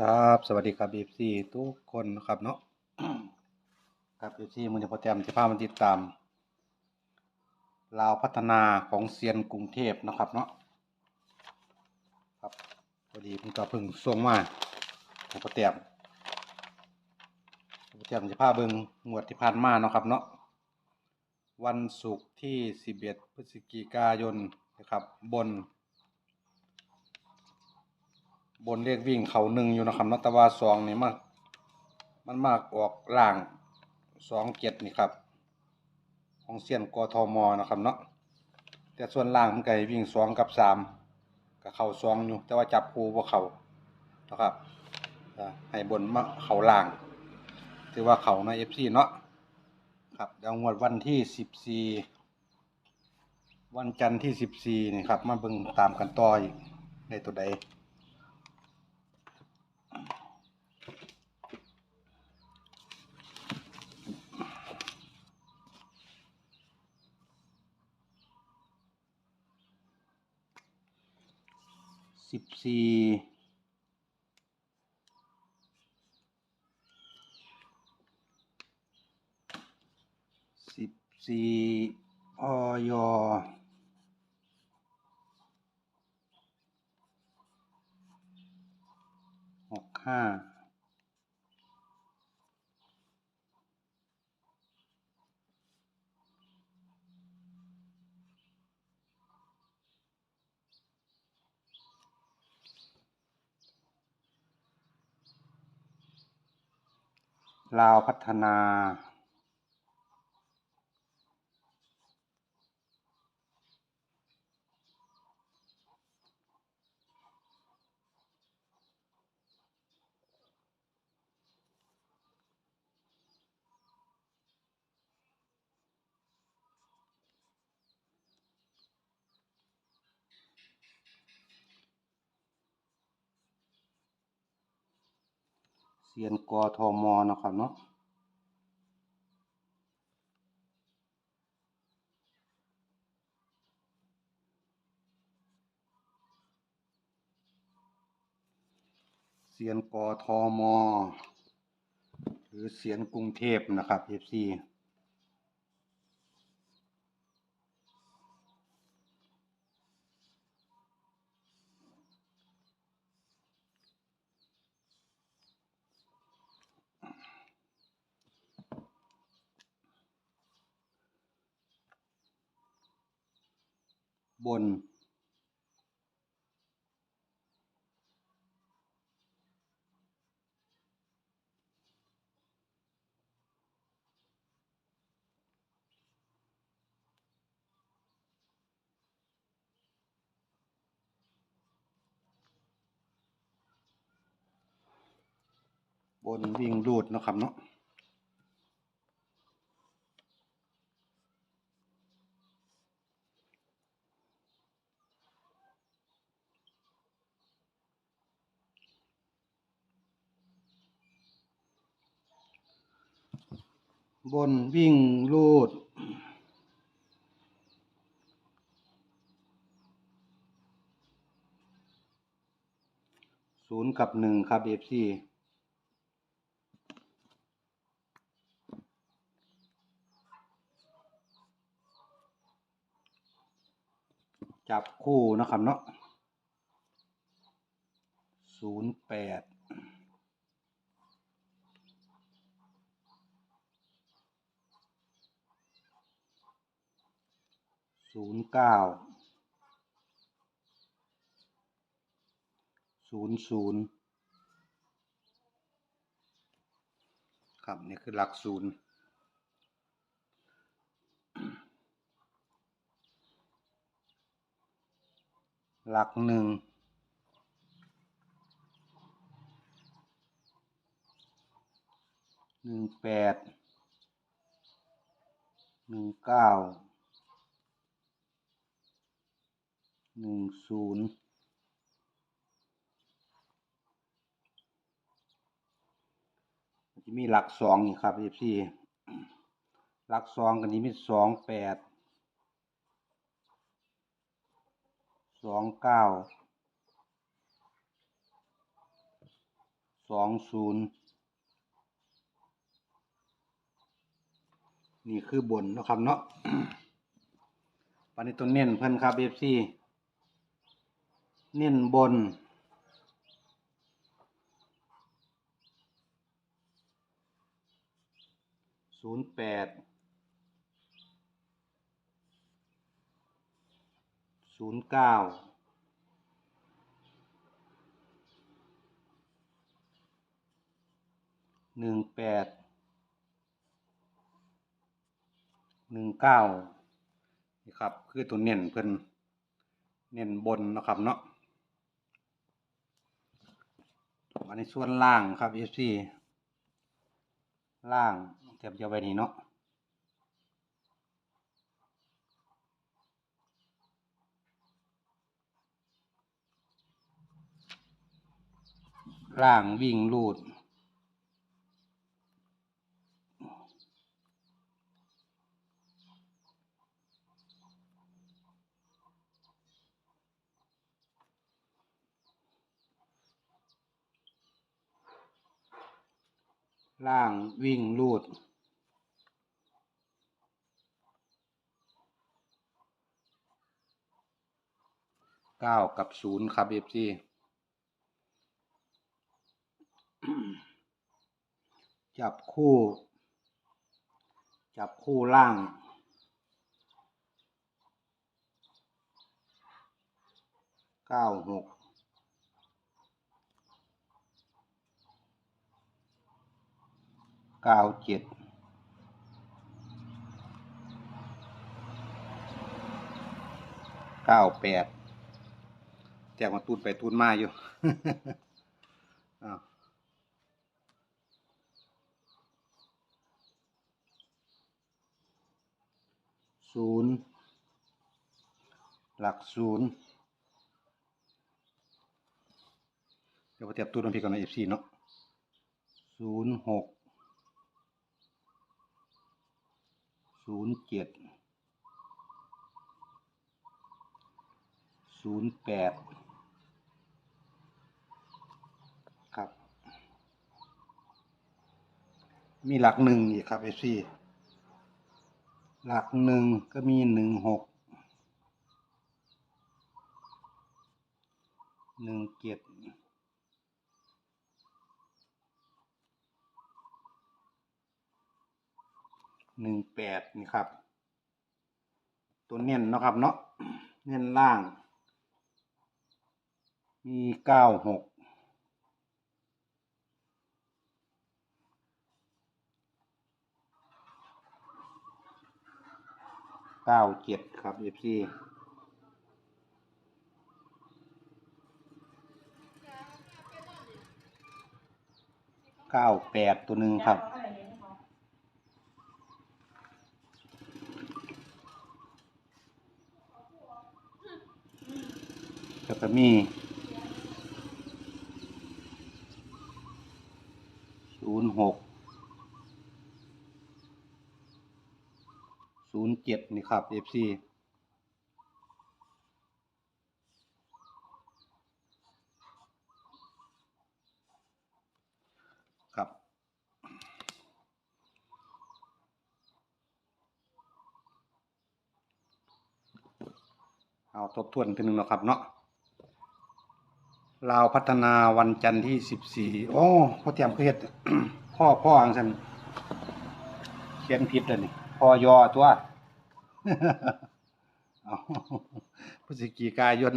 ครับ สวัสดีครับ FC ทุกคนนะครับเนาะครับ FC มือนี้พอแต้มที่พามาติดตามลาวพัฒนาของเซียนกรุงเทพนะครับเนาะครับพอดีเพิ่งก็เพิ่งส่งมาให้พอแต้มพอแต้มจะพาเบิ่งงวดที่ผ่านมาเนาะครับเนาะวันศุกร์ที่ 11 พฤศจิกายนนะครับบน บนเลขวิ่งเขาหนึ่งอยู่นะครับเนาะแต่ว่าสองนี่มันมันมากออกล่างสองเจ็ดนี่ครับ ของเซียนกทมนะครับเนาะแต่ส่วนล่างมันก็ให้วิ่งสองกับสามกับเข่าสองอยู่ แต่ว่าจับคู่ว่าเขานะครับให้บนมาเขาล่างถือว่าเขาในเอฟซีเนาะครับเดี๋ยวงวดวันที่สิบสี่วันจันทร์ที่สิบสี่นี่ครับ มาเบิ่งตามกันต่ออีกในตัวใด สิบสี่สิบสี่ออยหกห้า ลาวพัฒนา เซียนกอทอมอนะครับเนาะเซียนกอทอมอหรือเซียนกรุงเทพนะครับ FC บน บนวิ่งรูดนะครับเนาะ บนวิ่งรูด ศูนย์กับหนึ่งครับ FC จับคู่นะครับเนาะศูนย์แปด ศูนย์เก้าศูนย์ศูนย์ครับนี่คือหลักศูนย์หลักหนึ่งหนึ่งแปดหนึ่งเก้า หนึ่งศูนย์มันจะมีหลักสองนี่ครับพี่หลักสองกันนี้มีสองแปดสองเก้าสองศูนย์นี่คือบนนะครับเนาะวันนี้ตัวเน้นเพิ่นครับเอฟซี เน้นบน ศูนย์แปด ศูนย์เก้า หนึ่งแปด หนึ่งเก้า นี่ครับ คือตัวเน้นเพิ่นเน้นบนนะครับเนาะ อันนี้ส่วนล่างครับ FC ล่างเทียบจะไว้นี่เนาะล่างวิ่งลูด ล่างวิ่งลูด เก้ากับศูนย์ครับเอฟซีจับคู่ จับคู่ล่าง เก้าหก เก้าเจ็ดเก้าแปดแจกมาตูนไปตูนมาอยู่ อ้าวศูนย์หลักศูนย์เดี๋ยวมาเทียบตูนน้ำพริกก่อนนะเอฟซีเนาะศูนย์หก ศูนย์เจ็ดศูนย์แปดครับ มีหลักหนึ่งอีกครับเอซี่หลักหนึ่งก็มีหนึ่งหกหนึ่งเจ็ด หนึ่งแปดนี่ครับ ตัวเน้นนะครับเนาะเน้นล่าง มีเก้าหกเก้าเจ็ดครับเอฟซีเก้าแปดตัวหนึ่งครับ แล้วก็มีศูนย์หกศูนย์เจ็ดนี่ครับ FC ครับ เอาทบทวนกันหนึ่งเนาะครับเนาะ ลาวพัฒนาวันจันทร์ที่สิบสี่โอ้พ่อเตรียมเครียดพ่อพ่ออังสันเขียนผิดเลยนี่พอยอตัวพฤศจิกายน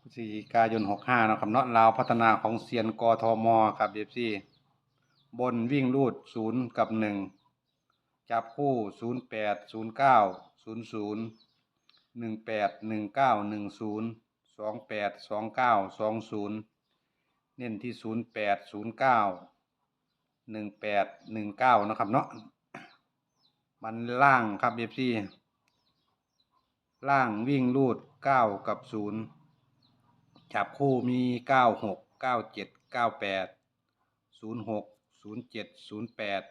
พฤศจิกายนหกห้านะครับเนาะลาวพัฒนาของเซียนกทมครับเอฟซี่บนวิ่งรูดศูนย์กับหนึ่งจับคู่ศูนย์แปดศูนย์เก้าศูนย์ศูนย์ หนึ่งแปดหนึ่งเก้าหนึ่งศูนย์สองแปดสองเก้าสองศูนย์เน้นที่ศูนย์แปดศูนย์เก้าหนึ่งแปดหนึ่งเก้านะครับเนาะมันล่างครับเอฟซีล่างวิ่งรูดเก้ากับศูนย์จับคู่มีเก้าหกเก้าเจ็ดเก้าแปดศูนย์หกศูนย์เจ็ดศูนย์แปด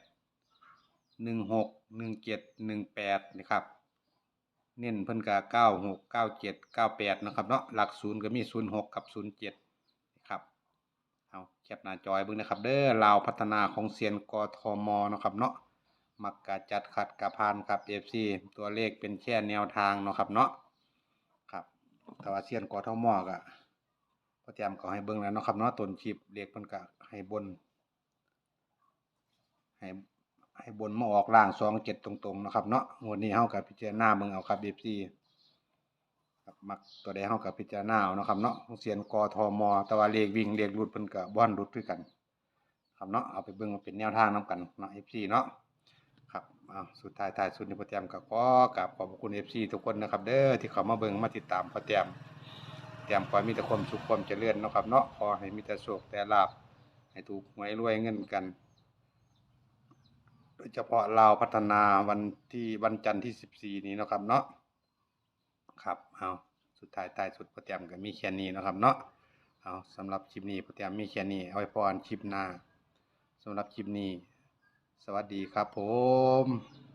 หนึ่งหกหนึ่งเจ็ดหนึ่งแปดนี่ครับ เน้นเพิ่นก็เก้าหกเก้าเจ็ดเก้าแปดนะครับเนาะหลักศูนย์ก็มีศูนย์หกกับศูนย์เจ็ดครับเอาแคปหน้าจอยเบิ่งนะครับ เด้อลาวพัฒนาของเซียนกทมเนะครับเนาะมักกะจัดขัดกะพานครับ FC ตัวเลขเป็นแค่แนวทางเนาะครับเนาะครับแต่ว่าเซียนกทมก็พอเตรียมก็ให้เบิ่งแล้วเนาะครับเนาะต้นคลิปเลขเพิ่นก็ให้บนให้ ให้บนมาออกล่างสองเจ็ดตรงๆนะครับเนาะงวดนี้เฮากับพิจารณาเบิ่งเอาครับ FC ครับมักตัวใดเฮากับพิจารณาเอานาะครับเนาะเสียนกทมแต่ว่าเลขวิ่งเลขรุดเพิ่นก็บ่อนรุดคือกัน ครับเนาะเอาไปเบิ่งมาเป็นแนวทางนํกันเนาะ FC เนาะครับอ้าวสุดท้ายท้ายสุดนี้พ่อแต้มก็ขอกราบขอบพระคุณ FC ทุกคนนะครับ เด้อที่เข้ามาเบิ่งมาติดตามพ่อแต้มแต้มขอให้มีแต่ความสุขความเจริญเนาะครับเนาะขอให้มีแต่โชคแต่ลาภให้ถูกหวยรวยเงินกัน โดยเฉพาะลาวพัฒนาวันที่วันจันทร์ที่สิบสี่นี้นะครับเนาะครับเอาสุดท้ายตายสุดโปรแกรมก็มีแค่นี้นะครับเนาะเอาสำหรับคลิปนี้โปรแกรมมีแค่นี้เอาไว้พรคลิปหน้าสำหรับคลิปนี้ สวัสดีครับผม